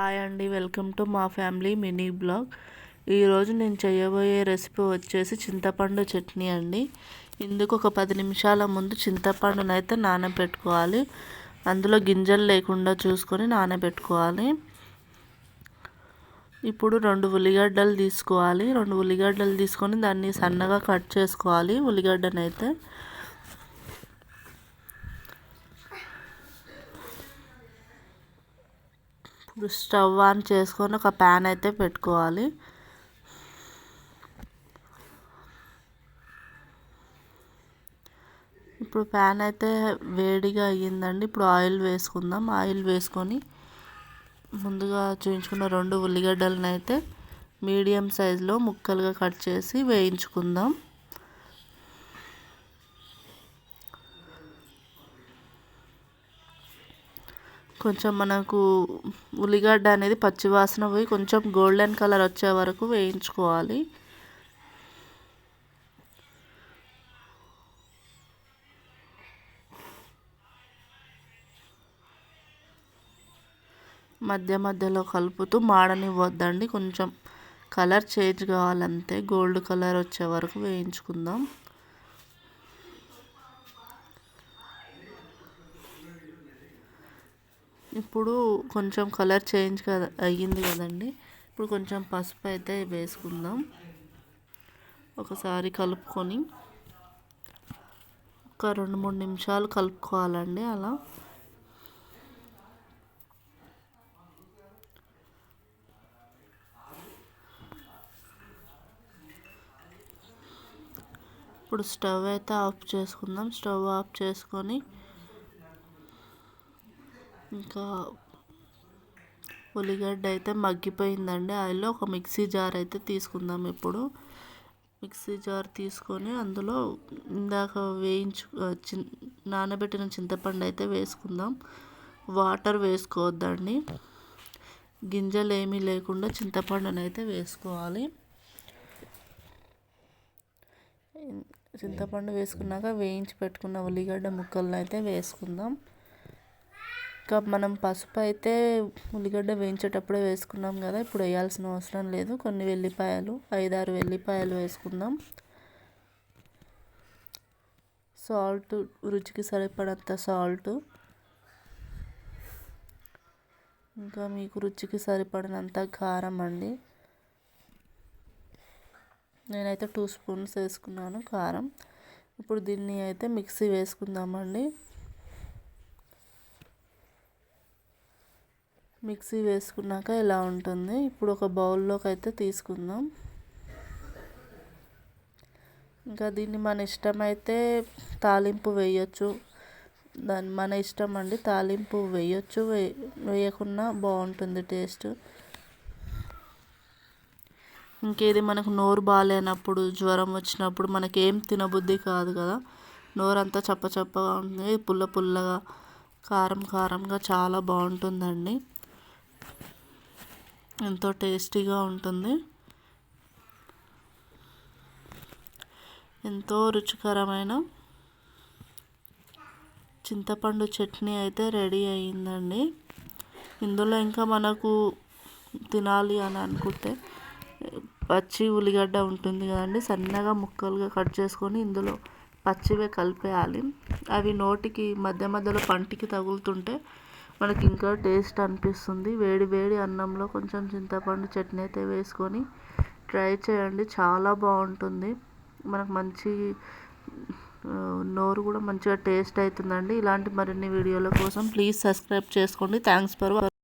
Hi అండి welcome to మా family mini blog. ఈరోజు నేను చేయబోయే రెసిపీ వచ్చేసి చింతపండు చట్నీ అండి. ఇందుకు ఒక పది నిమిషాల ముందు చింతపండును అయితే నానబెట్టుకోవాలి. అందులో గింజలు లేకుండా చూసుకొని నానబెట్టుకోవాలి. ఇప్పుడు రెండు ఉల్లిగడ్డలు తీసుకోవాలి. రెండు ఉల్లిగడ్డలు తీసుకొని దాన్ని సన్నగా కట్ చేసుకోవాలి ఉల్లిగడ్డనైతే. ఇప్పుడు స్టవ్ ఆన్ చేసుకొని ఒక ప్యాన్ అయితే పెట్టుకోవాలి. ఇప్పుడు ప్యాన్ అయితే వేడిగా అయ్యిందండి. ఇప్పుడు ఆయిల్ వేసుకుందాం. ఆయిల్ వేసుకొని ముందుగా చూపించుకున్న రెండు ఉల్లిగడ్డలను అయితే మీడియం సైజులో ముక్కలుగా కట్ చేసి వేయించుకుందాం. కొంచెం మనకు ఉల్లిగడ్డ అనేది పచ్చివాసన పోయి కొంచెం గోల్డెన్ కలర్ వచ్చే వరకు వేయించుకోవాలి. మధ్య మధ్యలో కలుపుతూ మాడనివ్వద్దండి. కొంచెం కలర్ చేంజ్ కావాలంతే గోల్డ్ కలర్ వచ్చే వరకు వేయించుకుందాం. ఇప్పుడు కొంచెం కలర్ చేంజ్ కదా అయ్యింది కదండి. ఇప్పుడు కొంచెం పసుపు అయితే వేసుకుందాం. ఒకసారి కలుపుకొని ఒక రెండు మూడు నిమిషాలు కలుపుకోవాలండి అలా. ఇప్పుడు స్టవ్ అయితే ఆఫ్ చేసుకుందాం. స్టవ్ ఆఫ్ చేసుకొని ఇంకా ఉల్లిగడ్డ అయితే మగ్గిపోయిందండి. ఆయిల్లో ఒక మిక్సీ జార్ అయితే తీసుకుందాం ఇప్పుడు. మిక్సీ జార్ తీసుకొని అందులో ఇందాక వేయించు నానబెట్టిన చింతపండు అయితే వేసుకుందాం. వాటర్ వేసుకోవద్దండి. గింజలు ఏమీ లేకుండా చింతపండును అయితే వేసుకోవాలి. చింతపండు వేసుకున్నాక వేయించి పెట్టుకున్న ఉల్లిగడ్డ ముక్కలను అయితే వేసుకుందాం. ఇంకా మనం పసుపు అయితే ఉల్లిగడ్డ వేయించేటప్పుడే వేసుకున్నాం కదా ఇప్పుడు వేయాల్సిన అవసరం లేదు. కొన్ని వెల్లిపాయలు ఐదారు వెల్లిపాయలు వేసుకుందాం. సాల్ట్ రుచికి సరిపడంత సాల్ట్. ఇంకా మీకు రుచికి సరిపడినంత కారం అండి. నేనైతే టూ స్పూన్స్ వేసుకున్నాను కారం. ఇప్పుడు దీన్ని అయితే మిక్సీ వేసుకుందామండి. మిక్సీ వేసుకున్నాక ఇలా ఉంటుంది. ఇప్పుడు ఒక బౌల్లోకి అయితే తీసుకుందాం. ఇంకా దీన్ని మన ఇష్టమైతే తాలింపు వేయచ్చు. దాని మన ఇష్టం అండి తాలింపు వేయచ్చు. వే వేయకున్నా బాగుంటుంది టేస్ట్. ఇంకేది మనకు నోరు బాగాలేనప్పుడు జ్వరం వచ్చినప్పుడు మనకేం తినబుద్ధి కాదు కదా. నోరంతా చప్ప చప్పగా ఉంటుంది పుల్ల పుల్లగా కారం కారంగా చాలా బాగుంటుందండి. ఎంతో టేస్టీగా ఉంటుంది. ఎంతో రుచికరమైన చింతపండు చట్నీ అయితే రెడీ అయ్యిందండి ఇందులో ఇంకా మనకు తినాలి అని అనుకుంటే పచ్చి ఉల్లిగడ్డ ఉంటుంది కదండి సన్నగా ముక్కలుగా కట్ చేసుకొని ఇందులో పచ్చివే కలిపేయాలి. అవి నోటికి మధ్య మధ్యలో పంటికి తగులుతుంటే మనకి ఇంకా టేస్ట్ అనిపిస్తుంది. వేడి వేడి అన్నంలో కొంచెం చింతపండు చట్నీ అయితే వేసుకొని ట్రై చేయండి. చాలా బాగుంటుంది. మనకు మంచి నోరు కూడా మంచిగా టేస్ట్ అవుతుందండి. ఇలాంటి మరిన్ని వీడియోల కోసం ప్లీజ్ సబ్స్క్రైబ్ చేసుకోండి. Thanks for